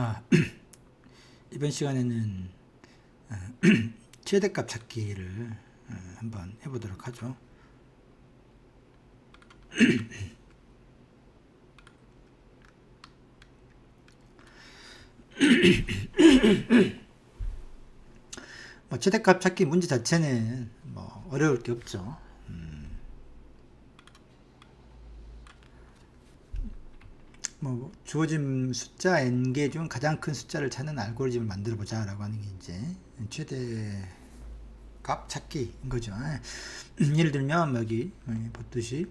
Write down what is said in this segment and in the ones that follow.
아, 이번 시간에는 어, 최대값 찾기를 어, 한번 해보도록 하죠. 뭐 최대값 찾기 문제 자체는 뭐 어려울 게 없죠. 뭐 주어진 숫자 n 개 중 가장 큰 숫자를 찾는 알고리즘을 만들어 보자라고 하는 게 이제 최대 값 찾기인 거죠. 예를 들면 여기 보듯이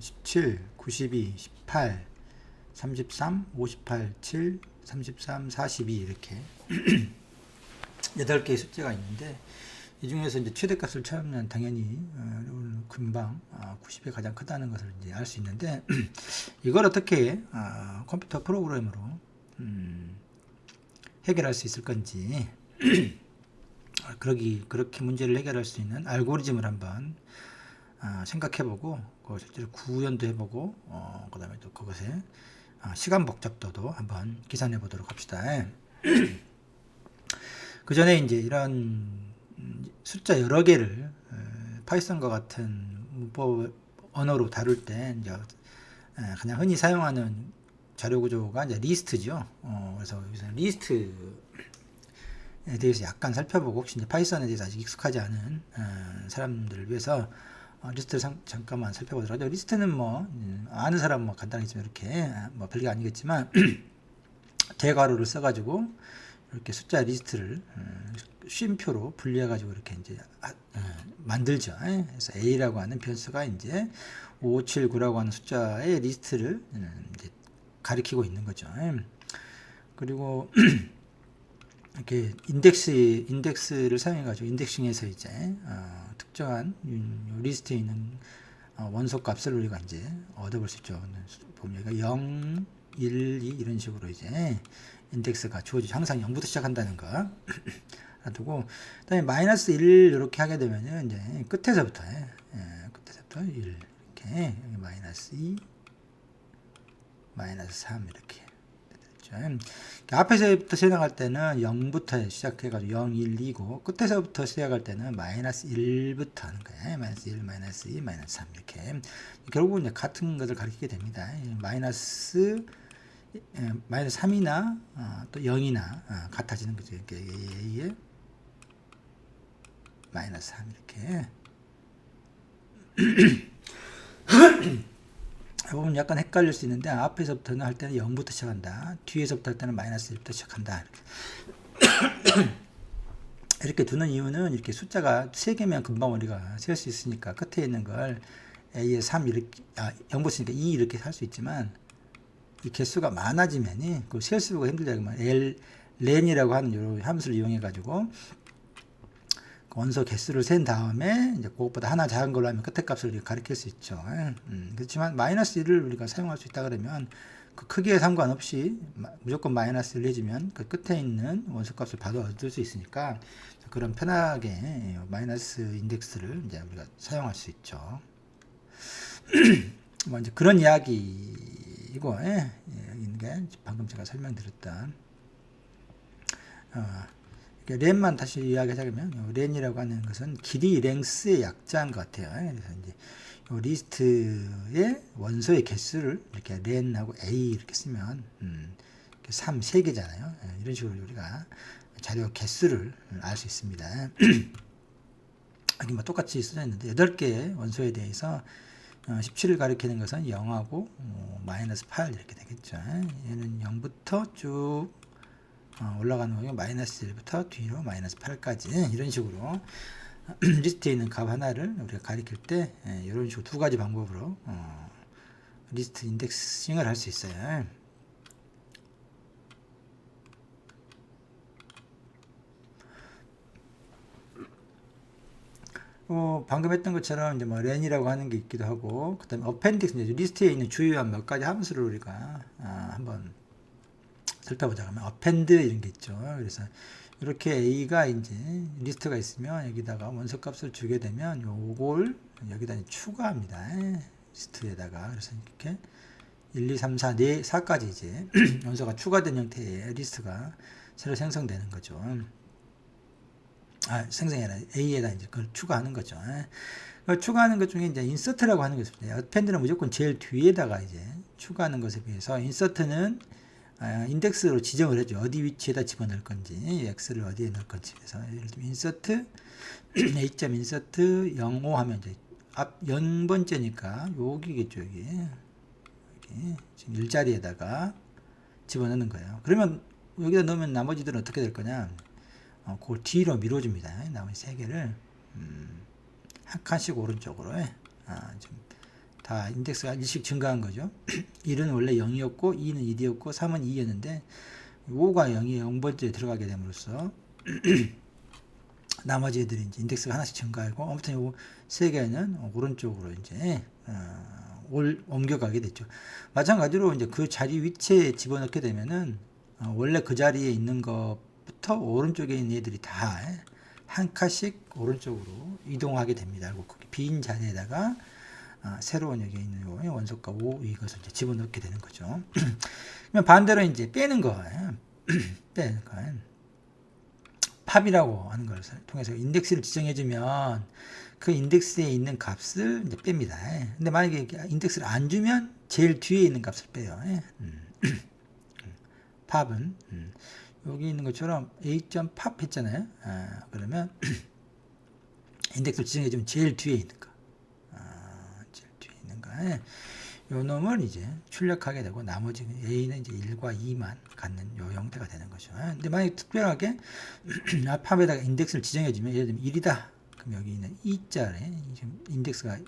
17, 92, 18, 33, 58, 7, 33, 42 이렇게 여덟 개의 숫자가 있는데 이 중에서 이제 최대값을 찾으면 당연히 어, 금방 90이 가장 크다는 것을 이제 알 수 있는데 이걸 어떻게 어, 컴퓨터 프로그램으로 음, 해결할 수 있을 건지 그러기 그렇게 문제를 해결할 수 있는 알고리즘을 한번 어, 생각해보고 그 실제로 구현도 해보고 어, 그다음에 또 그것에 시간 복잡도도 한번 계산해 보도록 합시다. 그 전에 이제 이런 숫자 여러 개를 파이썬과 같은 문법 언어로 다룰 때 이제 그냥 흔히 사용하는 자료 구조가 이제 리스트죠. 어, 그래서 여기서 리스트에 대해서 약간 살펴보고 혹시 이제 파이썬에 대해서 아직 익숙하지 않은 사람들을 위해서 어, 리스트를 상, 잠깐만 살펴보도록 하죠. 리스트는 뭐 음, 아는 사람 뭐좀 이렇게 뭐 별게 아니겠지만 대괄호를 써가지고 이렇게 숫자 리스트를 음, 쉼표로 분리해 가지고 이렇게 이제 어, 만들죠. 예? 그래서 A라고 하는 변수가 이제 579라고 하는 숫자의 리스트를 음, 이제 가리키고 있는 거죠. 예? 그리고 이렇게 인덱스 인덱스를 사용해 가지고 인덱싱해서 이제 어, 특정한 리스트에 있는 어, 원소 값을 우리가 이제 얻어볼 수 있죠. 보면 여기가 0, 1, 2 이런 식으로 이제 인덱스가 주어지죠. 항상 0부터 시작한다는 거. 놔두고 그다음에 마이너스 1 이렇게 하게 되면은 이제 끝에서부터 예, 끝에서부터 1 이렇게 마이너스 2 마이너스 3 이렇게 앞에서부터 시작할 때는 0부터 시작해가지고 0, 1, 2고 끝에서부터 시작할 때는 마이너스 1부터 하는 거예요. 마이너스 1, 마이너스 2, 마이너스 3 이렇게 결국은 이제 같은 것을 가리키게 됩니다. 마이너스 마이너스 3이나 어, 또 0이나 어, 같아지는 거죠. 이렇게 A에 마이너스 3 이렇게 보면 약간 헷갈릴 수 있는데 앞에서부터는 할 때는 0부터 시작한다. 뒤에서부터 할 때는 마이너스 1부터 시작한다. 이렇게. 이렇게 두는 이유는 이렇게 숫자가 3개면 금방 우리가 셀 수 있으니까 끝에 있는 걸 A에 3 이렇게 아, 0부터 쓰니까 2 이렇게 할 수 있지만 이 개수가 많아지면이 그 셀 수가 힘들다 렌이라고 하는 요 함수를 이용해 가지고 원소 개수를 센 다음에 이제 그것보다 하나 작은 걸로 하면 끝에 값을 가리킬 수 있죠. 음, 그렇지만 마이너스 1을 우리가 사용할 수 있다 그러면 그 크기에 상관없이 무조건 마이너스 1 내주면 그 끝에 있는 원소 값을 바로 얻을 수 있으니까 그런 편하게 마이너스 인덱스를 이제 우리가 사용할 수 있죠. 뭐 이제 그런 이야기 이고, 예, 게 방금 제가 설명드렸던 어, 렌만 다시 이야기하자면 렌이라고 하는 것은 길이 랭스의 약자인 것 같아요. 그래서 이제 리스트의 원소의 개수를 이렇게 렌하고 A 이렇게 쓰면 음, 3, 3개잖아요. 예, 이런 식으로 우리가 자료 개수를 알 수 있습니다. 여기 뭐 똑같이 써져 있는데 8개의 원소에 대해서 17을 어, 가리키는 것은 0하고 어, 마이너스 8 이렇게 되겠죠. 얘는 0부터 쭉 어, 올라가는 거고 마이너스 1부터 뒤로 마이너스 8까지 이런 식으로 리스트에 있는 값 하나를 우리가 가리킬 때 예, 이런 식으로 두 가지 방법으로 어, 리스트 인덱싱을 할 수 있어요. 어, 방금 했던 것처럼 이제 뭐 렌이라고 하는 게 있기도 하고 그다음에 어펜딕스 이제 리스트에 있는 주요한 몇 가지 함수를 우리가 아, 한번 살펴보자 그러면 어펜드 이런 게 있죠. 그래서 이렇게 A가 이제 리스트가 있으면 여기다가 원소 값을 주게 되면 요걸 여기다 추가합니다. 리스트에다가 그래서 이렇게 1, 2, 3, 4, 4, 4까지 이제 원소가 추가된 형태의 리스트가 새로 생성되는 거죠. 아, 생성이 아니라 A에다 이제 그걸 추가하는 거죠. 그걸 추가하는 것 중에 이제 인서트라고 하는 게 있습니다. 어펜드는 무조건 제일 뒤에다가 이제 추가하는 것에 비해서 인서트는 아, 인덱스로 지정을 해줘. 어디 위치에다 집어넣을 건지, x를 어디에 넣을 건지. 그래서 예를 들면 인서트, a 점 인서트 05 하면 이제 앞 0번째니까 여기겠죠, 여기. 여기. 지금 일자리에다가 집어넣는 거예요. 그러면 여기다 넣으면 나머지들은 어떻게 될 거냐? 어, 그걸 뒤로 밀어줍니다. 나머지 세 개를 음, 한 칸씩 오른쪽으로 해. 아, 지금 다 인덱스가 일씩 증가한 거죠. 1은 원래 0이었고 2는 1이었고 3은 2였는데 5가 0이 0번째에 들어가게 됨으로써 나머지 애들이 이제 인덱스가 하나씩 증가하고 아무튼 요세 개는 오른쪽으로 이제 어, 올 옮겨가게 됐죠. 마찬가지로 이제 그 자리 위치에 집어넣게 되면은 어, 원래 그 자리에 있는 것 부터 오른쪽에 있는 애들이 다 한 칸씩 오른쪽으로 이동하게 됩니다. 거기 빈 자리에다가 아, 새로운 여기 있는 요 원소가 5 이것을 이제 집어넣게 되는 거죠. 그러면 반대로 이제 빼는 거예요. 빼는 거. 팝이라고 하는 걸 통해서 인덱스를 지정해주면 그 인덱스에 있는 값을 이제 뺍니다. 근데 만약에 인덱스를 안 주면 제일 뒤에 있는 값을 빼요. 음. 팝은 음. 여기 있는 것처럼 a.pop 했잖아요. 아, 그러면 인덱스를 지정해 주면 제일 뒤에 있는 거. 요 놈을 이제 출력하게 되고 나머지 A는 이제 1과 2만 갖는 요 형태가 되는 거죠. 근데 만약에 특별하게 팝에다가 인덱스를 지정해 주면 예를 들면 1이다. 그럼 여기 있는 2자에 지금 인덱스가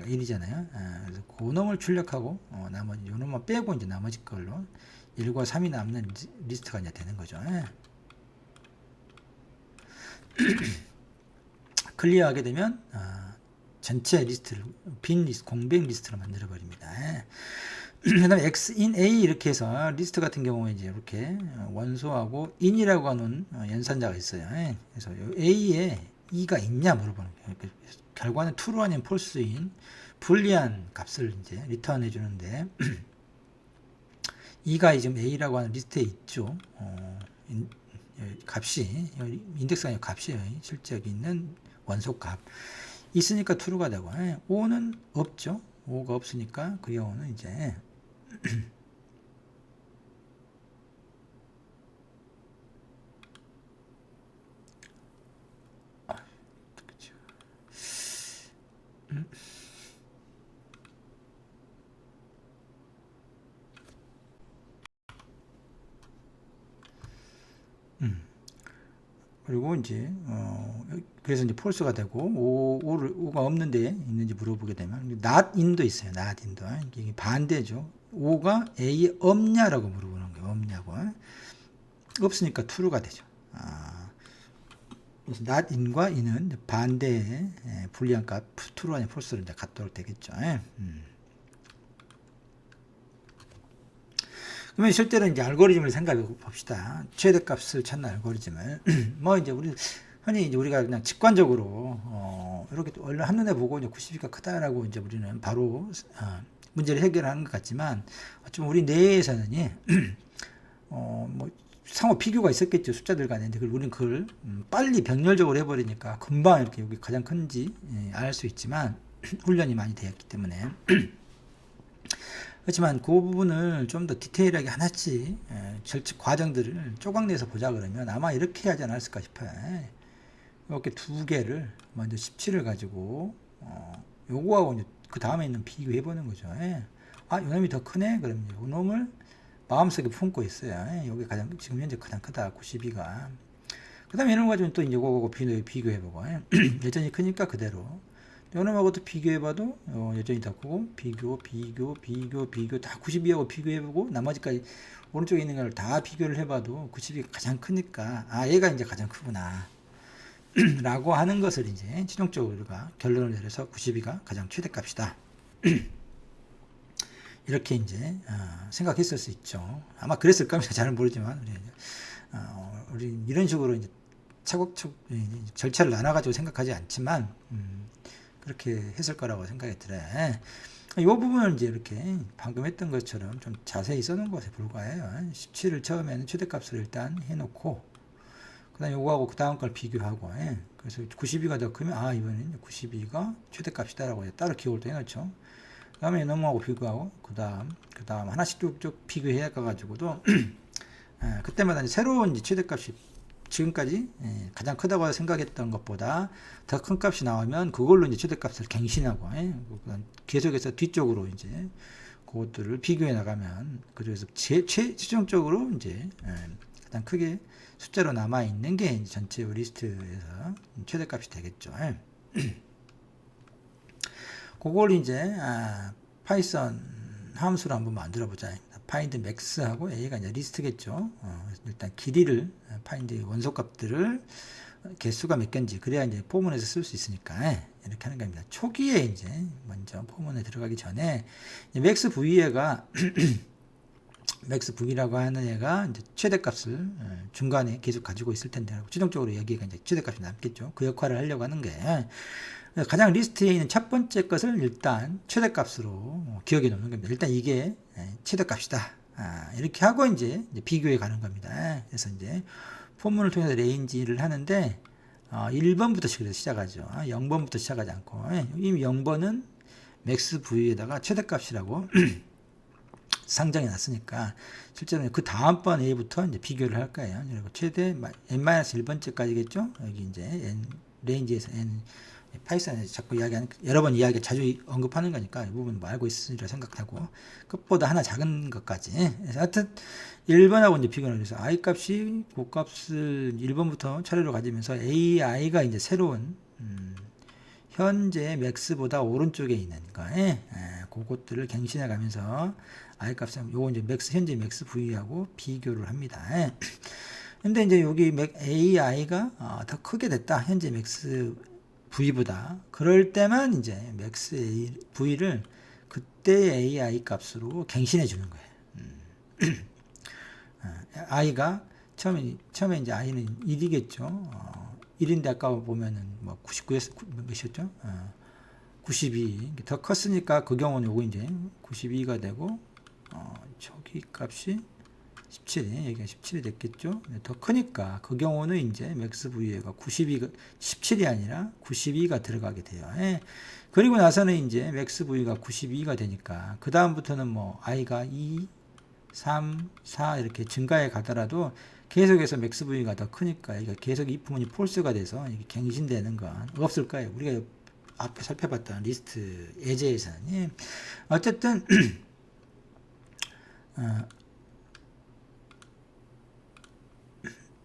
1이잖아요. 아, 그래서 그 놈을 출력하고 어, 나머지 요 놈만 빼고 이제 나머지 걸로 1과 3이 남는 리스트가 이제 되는 거죠. 클리어하게 되면 아, 전체 리스트를 빈 리스트, 공백 리스트로 만들어 버립니다. 그다음에 x in a 이렇게 해서 리스트 같은 경우에 이제 이렇게 원소하고 in이라고 하는 연산자가 있어요. 그래서 a에 e가 있냐 물어보는 거예요. 결과는 true로 아니면 false인 불리한 값을 이제 리턴해 주는데 e가 지금 a라고 하는 리스트에 있죠. 어, 인, 값이 인덱스가 아니라 값이에요. 실제 있는 원소 값. 있으니까 true가 되고 5는 예, 없죠. 5가 없으니까 그 경우는 이제 그리고 이제 어 그래서 이제 폴스가 되고 5, 5를 5가 없는데 있는지 물어보게 되면 not in도 있어요. not in도 이게 반대죠. 5가 A에 없냐라고 물어보는 거예요. 없냐고 없으니까 true가 되죠. 아, 그래서 not in과 in은 반대의 예, 불리한 값 true 아니 false를 이제 갖도록 되겠죠. 예. 음. 그러면 실제로 이제 알고리즘을 생각해 봅시다. 최대값을 찾는 알고리즘을. 뭐 이제 우리 흔히 이제 우리가 그냥 직관적으로 어 이렇게 얼른 한눈에 보고 이제 90이가 크다라고 이제 우리는 바로 어 문제를 해결하는 것 같지만 어쩌면 우리 뇌에서는 어뭐 상호 비교가 있었겠죠 숫자들 간에. 근데 우리는 그걸 음, 빨리 병렬적으로 해버리니까 금방 이렇게 여기 가장 큰지 예, 알수 있지만 훈련이 많이 되었기 때문에 그렇지만 그 부분을 좀 더 디테일하게 하나씩 예, 절칙 과정들을 조각내서 보자 그러면 아마 이렇게 하지 않았을까 싶어요. 이렇게 두 개를 먼저 17을 가지고 어, 요거하고 그 다음에 있는 비교해 보는 거죠. 예. 아, 요 놈이 더 크네. 그러면 요 놈을 마음속에 품고 있어요. 예. 요게 가장 지금 현재 가장 크다. 92가. 그다음에 이런 거 가지고 또 이제 요거하고 비교해 보고 예. 여전히 크니까 그대로 요놈하고도 비교해봐도 어, 여전히 더 크고 비교 비교 비교 비교 다 92하고 비교해보고 나머지까지 오른쪽에 있는 걸 다 비교를 해봐도 90이 가장 크니까 아 얘가 이제 가장 크구나. 라고 하는 것을 이제 최종적으로 우리가 결론을 내려서 92가 가장 최대값이다. 이렇게 이제 어, 생각했을 수 있죠. 아마 그랬을 겁니다. 잘 모르지만. 우리, 어, 우리 이런 식으로 이제 차곡차곡 절차를 나눠가지고 생각하지 않지만 음, 그렇게 했을 거라고 생각이 들어요. 이 부분을 이제 이렇게 방금 했던 것처럼 좀 자세히 써놓은 것에 불과해요. 17을 처음에는 최대값을 일단 해놓고 그 다음 요거하고 그 다음 걸 비교하고 예. 그래서 92가 더 크면 아 이번엔 92가 최대값이다라고 따로 기호를 또 해놓죠. 그 다음에 넘어가고 비교하고 그 다음 그 다음 하나씩 쭉쭉 비교해 가가지고도 예, 그때마다 이제 새로운 이제 최대값이 지금까지 예, 가장 크다고 생각했던 것보다 더 큰 값이 나오면 그걸로 이제 최대값을 갱신하고 예, 계속해서 뒤쪽으로 이제 그것들을 비교해 나가면 최, 최종적으로 이제 예, 가장 크게 숫자로 남아 있는 게 전체 리스트에서 최대값이 되겠죠. 예. 그걸 이제 아, 파이썬 함수로 한번 만들어 보자. Find max하고 a가 이제 리스트겠죠. 어, 일단 길이를 find 원소값들을 개수가 몇 개인지 그래야 이제 포문에서 쓸 수 있으니까 예, 이렇게 하는 겁니다. 초기에 이제 먼저 포문에 들어가기 전에 맥스 v가 맥스 v라고 하는 애가 이제 최대값을 어, 중간에 계속 가지고 있을 텐데 최종적으로 여기가 이제 최대값이 남겠죠. 그 역할을 하려고 하는 게 가장 리스트에 있는 첫 번째 것을 일단 최대값으로 기억해 놓는 겁니다. 일단 이게 예, 최대값이다. 아, 이렇게 하고 이제, 비교해 가는 겁니다. 그래서 이제 포문을 통해서 레인지를 하는데 어, 1번부터 시작하죠. 0번부터 시작하지 않고 예, 이미 0번은 맥스 V에다가 최대값이라고 상정해 놨으니까 실제로 그 다음번 A부터 이제 비교를 할 거예요. 그리고 최대 n-1번째까지겠죠. 여기 이제 n 레인지에서 n 파이썬에서 자꾸 이야기하는 여러 번 이야기 자주 언급하는 거니까 이 부분 뭐 알고 있으리라 생각하고 끝보다 하나 작은 것까지 하여튼 1번하고 이제 비교를 해서 i 값이 그 값을 1번부터 차례로 가지면서 ai가 이제 새로운 음, 현재 맥스보다 오른쪽에 있는 거에 예, 그것들을 갱신해 가면서 i 값은 요거 이제 맥스 현재 맥스 v하고 비교를 합니다. 예. 근데 이제 여기 ai가 어, 더 크게 됐다. 현재 맥스 V보다 그럴 때만 이제 맥스 A, V를 그때 AI 값으로 갱신해 주는 거예요. 음. 어, I가 처음에 처음에 이제 I는 1이겠죠. 어, 1인데 아까 보면은 뭐 99였 몇이었죠? 어, 92. 더 컸으니까 그 경우는 요거 이제 92가 되고 어, 저기 값이 17이 여기가 17이 됐겠죠. 네, 더 크니까 그 경우는 이제 맥스 V가 92가 17이 아니라 92가 들어가게 돼요. 예. 그리고 나서는 이제 맥스 V가 92가 되니까 그 다음부터는 뭐 i가 2, 3, 4 이렇게 증가해 가더라도 계속해서 맥스 V가 더 크니까 이게 계속 이 부분이 폴스가 돼서 이게 갱신되는 건 없을 거예요. 우리가 앞에 살펴봤던 리스트 예제에서는 예. 어쨌든 어,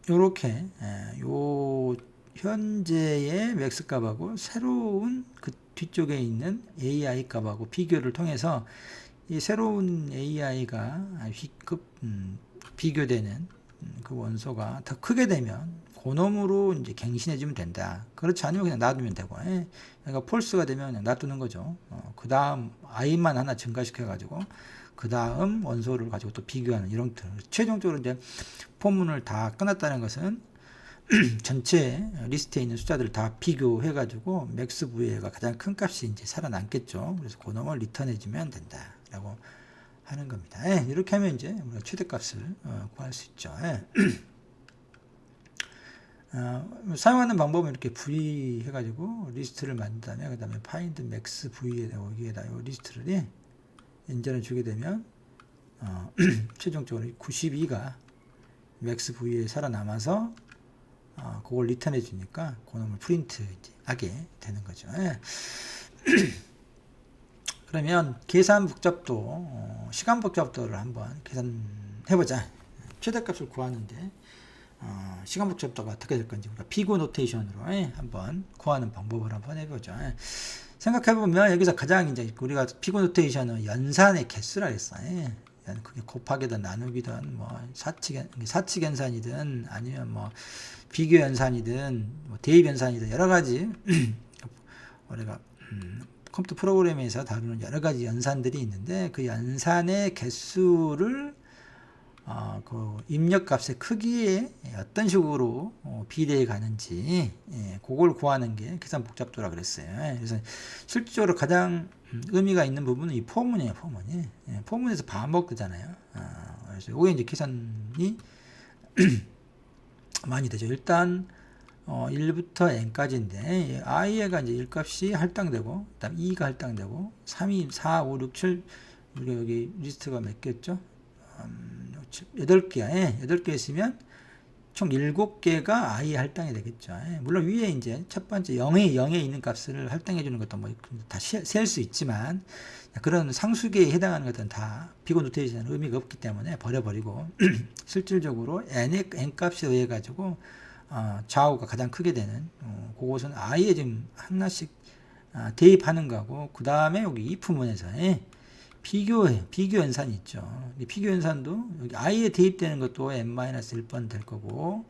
요렇게 예, 요 현재의 맥스 값하고 새로운 그 뒤쪽에 있는 AI 값하고 비교를 통해서 이 새로운 AI가 급 음, 비교되는 음, 그 원소가 더 크게 되면 고놈으로 이제 갱신해 주면 된다. 그렇지 않으면 그냥 놔두면 되고, 예. 그러니까 폴스가 되면 그냥 놔두는 거죠. 어, 그 다음 i만 하나 증가시켜 가지고 그 다음 원소를 가지고 또 비교하는 이런 최종적으로 이제 포문을 다 끝났다는 것은 전체 리스트에 있는 숫자들을 다 비교해 가지고 맥스 부에가 가장 큰 값이 이제 살아남겠죠. 그래서 그 놈을 리턴해 주면 된다라고 하는 겁니다. 예, 이렇게 하면 이제 우리가 최대값을 어, 구할 수 있죠. 예. 어, 사용하는 방법은 이렇게 v 해가지고 리스트를 만든 다음에 그 다음에 find max v에다 여기에다 이 리스트를 예, 인전을 주게 되면 어, 최종적으로 92가 맥스 V에 살아남아서 어, 그걸 리턴해 주니까 그놈을 프린트 하게 되는 거죠. 예. 그러면 계산 복잡도 어, 시간 복잡도를 한번 계산해 보자. 최대값을 구하는데 어, 시간 복잡도가 어떻게 될 건지 우리가 피고 노테이션으로 예, 한번 구하는 방법을 한번 해보죠. 예. 생각해보면 여기서 가장 이제 우리가 피고 노테이션은 연산의 개수라 했어요. 예. 그게 곱하기든 나누기든 뭐 사칙 사칙 연산이든 아니면 뭐 비교 연산이든 뭐 대입 연산이든 여러 가지 우리가 음, 컴퓨터 프로그램에서 다루는 여러 가지 연산들이 있는데 그 연산의 개수를 어, 그 입력값의 크기에 어떤 식으로 어, 비례해 가는지 예, 그걸 구하는 게 계산 복잡도라 그랬어요. 예, 그래서 실질적으로 가장 음, 의미가 있는 부분은 이 포문이에요, 포문이. 예, 포문에서 반복되잖아요. 아, 그래서 이게 이제 계산이 많이 되죠. 일단 어, 1부터 n까지인데 i가 이제 1값이 할당되고 그다음 2가 할당되고 3이 4, 5, 6, 7 우리가 여기 리스트가 몇 개였죠? 음, 8개야. 예, 8개 있으면 총 7개가 i 할당이 되겠죠. 예, 물론 위에 이제 첫 번째 0에 0에 있는 값을 할당해 주는 것도 뭐 다 셀 수 있지만 그런 상수계에 해당하는 것들은 다 비고 노테이션은 의미가 없기 때문에 버려버리고 실질적으로 n의 n 값에 의해 가지고 어, 좌우가 가장 크게 되는 어, 그것은 아예 지금 하나씩 아, 대입하는 거고 그 다음에 여기 if 문에서의 비교해 비교 연산이 있죠. 이 비교 연산도 여기 i에 대입되는 것도 n-1번 될 거고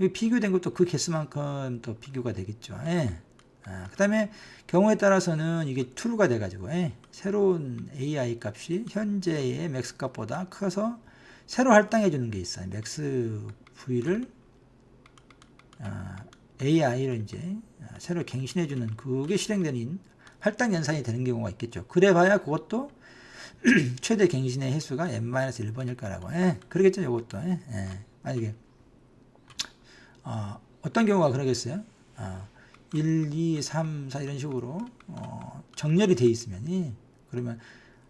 여기 비교된 것도 그 개수만큼 또 비교가 되겠죠. 예. 아, 그 다음에 경우에 따라서는 이게 true가 돼가지고 예. 새로운 AI 값이 현재의 max 값보다 커서 새로 할당해 주는 게 있어요. max v를 아, AI로 이제 아, 새로 갱신해 주는 그게 실행되는 할당 연산이 되는 경우가 있겠죠. 그래 봐야 그것도 최대 갱신의 횟수가 n-1번일 거라고. 예, 그러겠죠, 이것도. 예, 예. 만약에 어, 어떤 경우가 그러겠어요? 어, 1, 2, 3, 4 이런 식으로 어, 정렬이 돼 있으면 이 그러면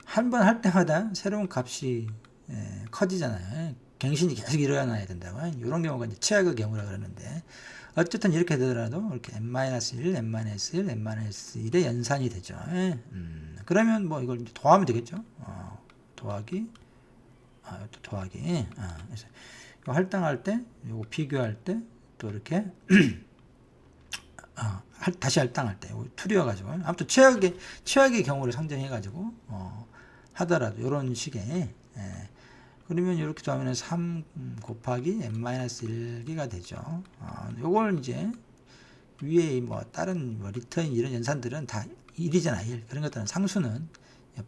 한 번 할 때마다 새로운 값이 예, 커지잖아요. 예, 갱신이 계속 일어나야 된다고. 이런 경우가 이제 최악의 경우라 그러는데 어쨌든 이렇게 되더라도 이렇게 n-1, n-1, n-1의 연산이 되죠. 예. 음, 그러면 뭐 이걸 더하면 되겠죠. 어, 더하기, 아, 또 더하기. 아, 그래서 이거 할당할 때, 이거 비교할 때, 또 이렇게 어, 할, 다시 할당할 때, 투리여가지고 아무튼 최악의 최악의 경우를 상정해가지고 어, 하더라도 이런 식의 예. 그러면 이렇게 더하면 3 곱하기 n-1가 되죠. 어, 요걸 이제 위에 뭐 다른 뭐 리턴 이런 연산들은 다 1이잖아 1. 그런 것들은 상수는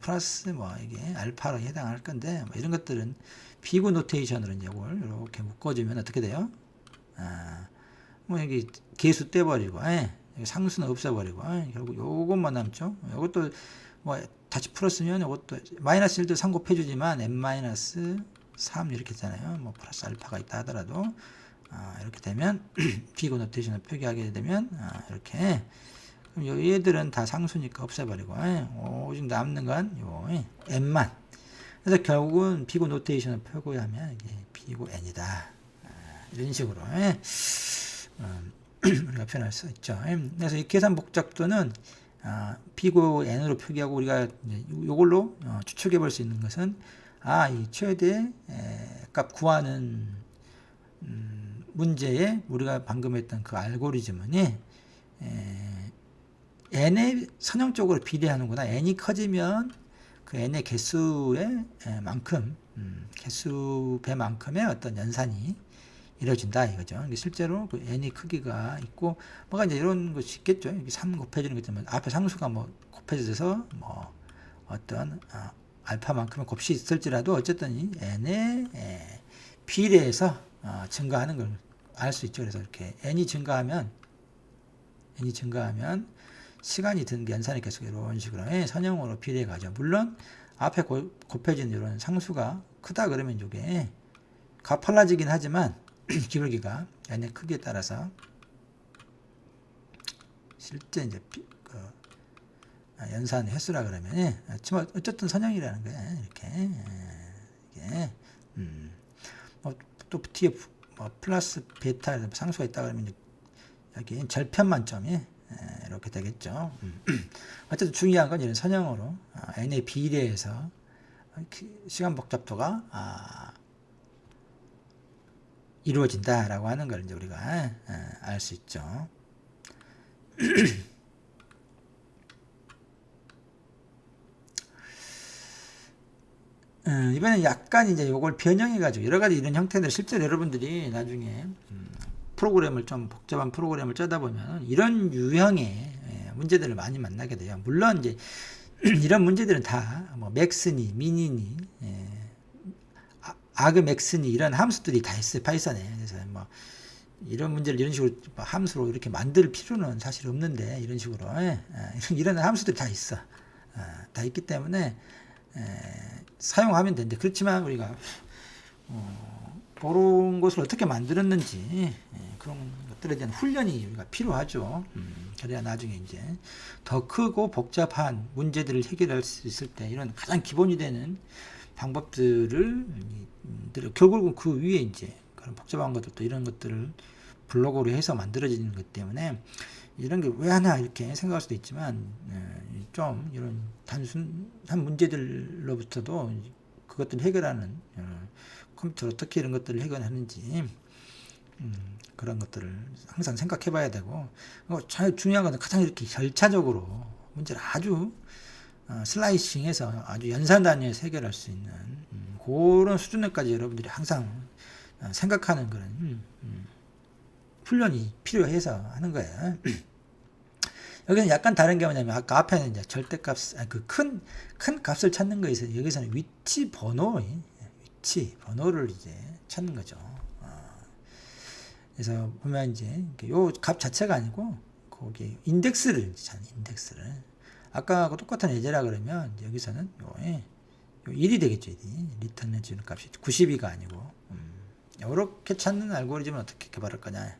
플러스 뭐 이게 알파로 해당할 건데 뭐 이런 것들은 비구 노테이션으로 이제 이걸 이렇게 묶어주면 어떻게 돼요? 아, 뭐 여기 개수 떼버리고 예, 상수는 없애버리고 예, 결국 요것만 남죠. 요것도 뭐 다시 풀었으면 이것도 마이너스 1도 3 곱해주지만 n 마이너스 3 이렇게 했잖아요. 뭐 플러스 알파가 있다 하더라도 아, 이렇게 되면 비고 노테이션을 표기하게 되면 아, 이렇게 그럼 요 얘들은 다 상수니까 없애버리고 예, 오직 남는 건요 예, n만. 그래서 결국은 비고 노테이션을 표기하면 이게 비고 n이다. 아, 이런 식으로 예, 음, 우리가 표현할 수 있죠. 예, 그래서 이 계산 복잡도는 아, 비고 n으로 표기하고 우리가 이걸로 어, 추측해 볼 수 있는 것은 아, 이 최대 에, 값 구하는 음, 문제에 우리가 방금 했던 그 알고리즘은 에, n의 선형적으로 비례하는구나. n이 커지면 그 n의 개수의 에, 만큼 음, 개수 배만큼의 어떤 연산이 이루어진다 이거죠. 실제로 그 n의 크기가 있고 뭐가 이제 이런 것이 있겠죠. 여기 3 곱해지는 것 때문에 앞에 상수가 뭐 곱해져서 뭐 어떤 어, 알파만큼의 곱이 있을지라도 어쨌든 이 n의 에, 비례해서 어, 증가하는 걸 알 수 있죠. 그래서 이렇게 n이 증가하면 n이 증가하면 시간이 든 연산이 계속 이런 식으로 예, 선형으로 비례해 가죠. 물론 앞에 고, 곱해진 이런 상수가 크다 그러면 이게 가팔라지긴 하지만 기울기가 n의 크기에 따라서 실제 이제 비, 그 아, 연산 횟수라 그러면 예, 어쨌든 선형이라는 거예요. 이렇게 예, 이게 음, 뭐, 또 뒤에 뭐 플러스 베타 상수가 있다 그러면 여기 절편 만점이 예, 이렇게 되겠죠. 음. 어쨌든 중요한 건 이런 선형으로 아, n의 비례해서 시간 복잡도가 아, 이루어진다라고 하는 걸 이제 우리가 알 수 있죠. 음, 이번엔 약간 이제 요걸 변형해가지고 여러 가지 이런 형태들 실제로 여러분들이 나중에 음, 프로그램을 좀 복잡한 프로그램을 짜다 보면 이런 유형의 예, 문제들을 많이 만나게 돼요. 물론 이제 이런 문제들은 다 뭐 맥스니 미니니 예, 아그맥스니 이런 함수들이 다 있어요 파이썬에. 그래서 뭐 이런 문제를 이런 식으로 뭐 함수로 이렇게 만들 필요는 사실 없는데 이런 식으로 예, 예, 이런 함수들이 다 있어. 아, 다 있기 때문에 에, 사용하면 되는데 그렇지만 우리가 어, 그런 것을 어떻게 만들었는지 예, 그런 것들에 대한 훈련이 우리가 필요하죠. 음, 그래야 나중에 이제 더 크고 복잡한 문제들을 해결할 수 있을 때 이런 가장 기본이 되는 방법들을 음, 결국은 그 위에 이제 그런 복잡한 것들도 이런 것들을 블로그로 해서 만들어지는 것 때문에 이런 게 왜 하나 이렇게 생각할 수도 있지만 예, 좀 이런 단순한 문제들로부터도 그것들을 해결하는 어, 컴퓨터로 어떻게 이런 것들을 해결하는지 음, 그런 것들을 항상 생각해 봐야 되고 어, 잘 중요한 건 가장 이렇게 절차적으로 문제를 아주 어, 슬라이싱해서 아주 연산 단위에서 해결할 수 있는 음, 그런 수준까지 여러분들이 항상 어, 생각하는 그런 음, 음, 훈련이 필요해서 하는 거예요. 여기는 약간 다른 게 뭐냐면 아까 앞에는 이제 절대값 그 큰큰 큰 값을 찾는 거에 있어서 여기서는 위치 번호 위치 번호를 이제 찾는 거죠. 어. 그래서 보면 이제 요 값 자체가 아니고 거기 인덱스를 찾는 인덱스를 아까하고 똑같은 예제라 그러면 여기서는 요, 예, 요 1이 되겠죠. 1이 리턴 해 주는 값이 92가 아니고 음, 이렇게 찾는 알고리즘은 어떻게 개발할 거냐?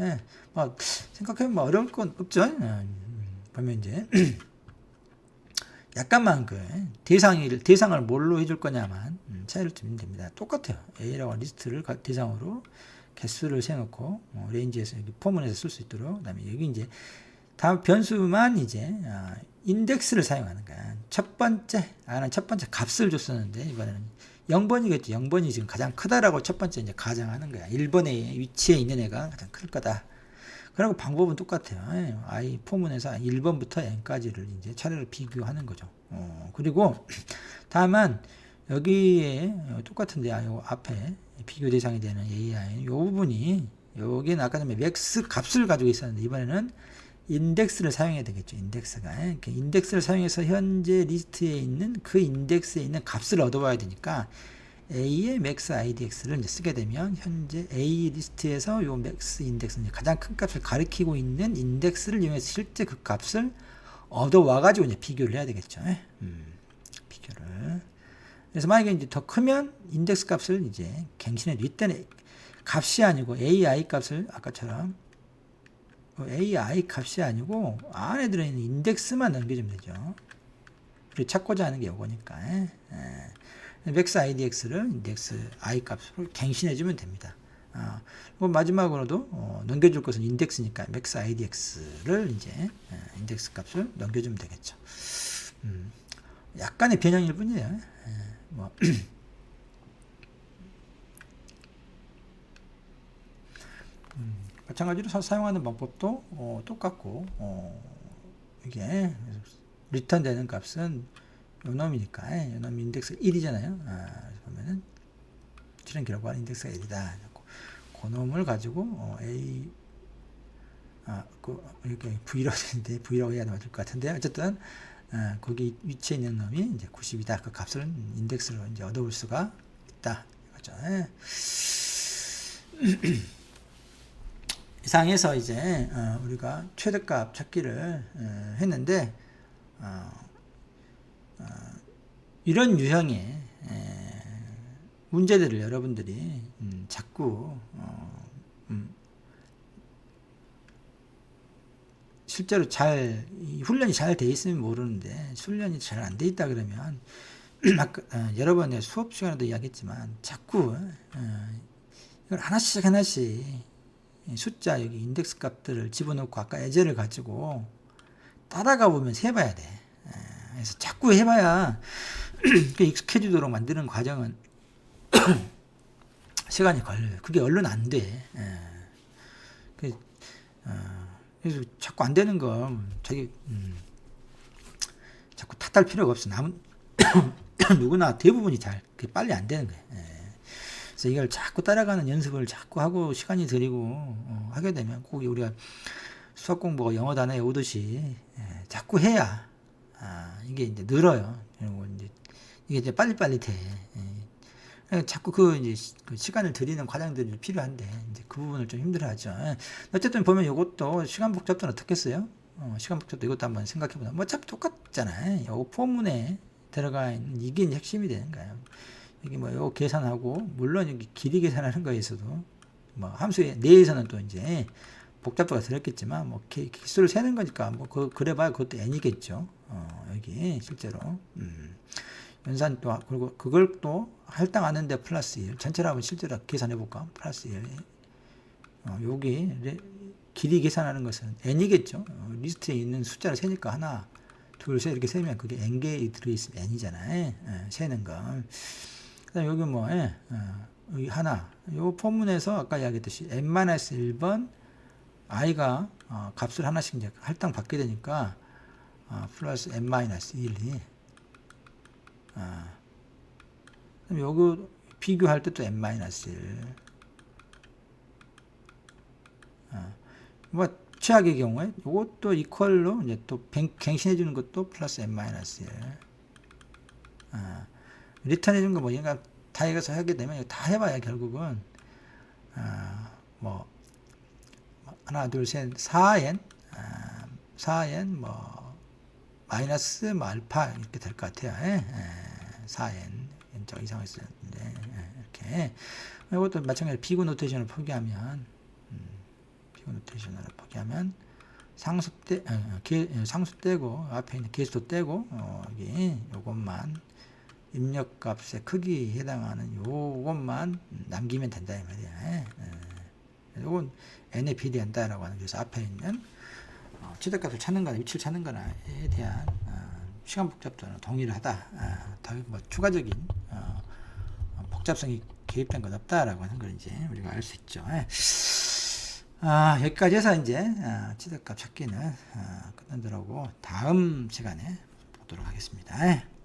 예. 뭐 생각해보면 뭐 어려울 건 없죠. 음, 보면 이제 약간만 그 대상을 대상을 뭘로 해줄 거냐만 음, 차이를 두면 됩니다. 똑같아요. A라고 리스트를 대상으로 개수를 세놓고 뭐 레인지에서 여기 포문에서 쓸 수 있도록 그다음에 여기 이제 다음 변수만 이제 아, 인덱스를 사용하는 거야. 첫 번째 아는 첫 번째 값을 줬었는데 이번에는 0번이겠죠. 0번이 지금 가장 크다라고 첫 번째 이제 가정하는 거야. 1번의 위치에 있는 애가 가장 클 거다. 그리고 방법은 똑같아요. 예, i 포문에서 1번부터 n까지를 이제 차례로 비교하는 거죠. 어, 그리고 다만 여기에 똑같은데 아, 요 앞에 비교 대상이 되는 AI 요 부분이 여기는 아까 전에 맥스 값을 가지고 있었는데 이번에는 인덱스를 사용해야 되겠죠. 인덱스가 이렇게 인덱스를 사용해서 현재 리스트에 있는 그 인덱스에 있는 값을 얻어봐야 되니까 A의 max IDX를 이제 쓰게 되면 현재 A 리스트에서 요 max 인덱스는 가장 큰 값을 가리키고 있는 인덱스를 이용해서 실제 그 값을 얻어와 가지고 이제 비교를 해야 되겠죠. 음, 비교를. 그래서 만약에 이제 더 크면 인덱스 값을 이제 갱신해 이때는 값이 아니고 AI 값을 아까처럼 AI 값이 아니고 안에 들어있는 인덱스만 넘겨주면 되죠. 우리 찾고자 하는 게 요거니까. 예. 맥스 IDX를 인덱스 I 값으로 갱신해주면 됩니다. 어, 마지막으로도 어, 넘겨줄 것은 인덱스니까 맥스 IDX를 이제 예, 인덱스 값을 넘겨주면 되겠죠. 음, 약간의 변형일 뿐이에요. 예, 뭐 음, 마찬가지로 사, 사용하는 방법도 어, 똑같고 어, 이게 리턴되는 값은 요놈이니까 요놈 인덱스 1이잖아요. 아, 보면은 실행 기록관 인덱스가 1이다. 그 놈을 가지고 어, A 아, 그 이렇게 V라고 되는데 V라고 해야 맞을 것 같은데 어쨌든 아, 거기 위치에 있는 놈이 이제 90이다. 그 값을 인덱스로 이제 얻어올 수가 있다. 이거죠. 예. 이상해서 이제 어, 우리가 최대값 찾기를 어, 했는데 어, 어, 이런 유형의 에, 문제들을 여러분들이 음, 자꾸 어, 음, 실제로 잘 훈련이 잘 돼 있으면 모르는데 훈련이 잘 안 돼 있다 그러면 어, 여러 번의 수업 시간에도 이야기했지만 자꾸 어, 이걸 하나씩 하나씩 숫자 여기 인덱스 값들을 집어넣고 아까 예제를 가지고 따라가 보면 세봐야 돼. 그래서 자꾸 해봐야 익숙해지도록 만드는 과정은 시간이 걸려요. 그게 얼른 안 돼. 그, 어, 그래서 자꾸 안 되는 거 자기 음, 자꾸 탓할 필요가 없어. 남은 누구나 대부분이 잘 빨리 안 되는 거예요. 그래서 이걸 자꾸 따라가는 연습을 자꾸 하고 시간이 들이고 어, 하게 되면 꼭 우리가 수학 공부가 영어 단어 외우듯이 예, 자꾸 해야 아, 이게 이제 늘어요. 그리고 이제 이게 이제 빨리빨리 돼. 예. 예, 자꾸 그 이제 시- 그 시간을 들이는 과정들이 필요한데 이제 그 부분을 좀 힘들어하죠. 예. 어쨌든 보면 이것도 시간 복잡도는 어떻겠어요? 어, 시간 복잡도 이것도 한번 생각해 보자. 뭐 어차피 똑같잖아요. 요 포문에 들어가 있는 이게 핵심이 되는 거예요. 여기 뭐 요 계산하고 물론 여기 길이 계산하는 거에서도 뭐 함수의 내에서는 또 이제 복잡도가 들었겠지만 뭐 개- 개수를 세는 거니까 뭐 그, 그래봐야 그것도 n이겠죠. 어, 여기 실제로. 음. 연산 또 그리고 그걸 또 할당하는데 플러스 1 전체로 한번 실제로 계산해 볼까? 플러스 1 어, 여기 레- 길이 계산하는 것은 n이겠죠. 어, 리스트에 있는 숫자를 세니까 하나 둘 셋 이렇게 세면 그게 n개 들어있으면 n이잖아요. 예, 세는 거. 그다음 여기 뭐 예, 어, 여기 하나. 요 포문에서 아까 이야기했듯이 n-1번 i가 어, 값을 하나씩 이제 할당 받게 되니까 어, 플러스 n-1이 아. 요거 비교할 때 또 n-1. 아. 뭐 최악의 경우에 요것도 이퀄로 이제 또 갱- 갱신해 주는 것도 플러스 n-1. 아. 리턴해 주는 거뭐 얘가 다 이것을 하게 되면 다 해봐야 결국은 아, 뭐 하나 둘셋 4n 아, 4n 뭐 마이너스 뭐 알파 이렇게 될 것 같아요. 예? 예, 4n 저 예, 이렇게 이것도 마찬가지로 비구 노테이션을 포기하면 음, 비구 노테이션을 포기하면 상수 떼 어, 어, 개- 어, 상수 떼고 앞에 있는 개수도 떼고 어, 여기 요것만 입력값의 크기에 해당하는 요것만 남기면 된다 이 말이야. 예, 예. 요건 n에 비례한다라고 하는 그래서 앞에 있는 어, 최대값을 찾는 거나 위치를 찾는 거나에 대한 어, 시간 복잡도는 동일하다. 어, 더뭐 추가적인 어, 어, 복잡성이 개입된 건 없다라고 하는 걸 이제 우리가 알 수 있죠. 예. 아, 여기까지 해서 이제 어, 최대값 찾기는 어, 끝내도록 다음 시간에 보도록 하겠습니다. 예.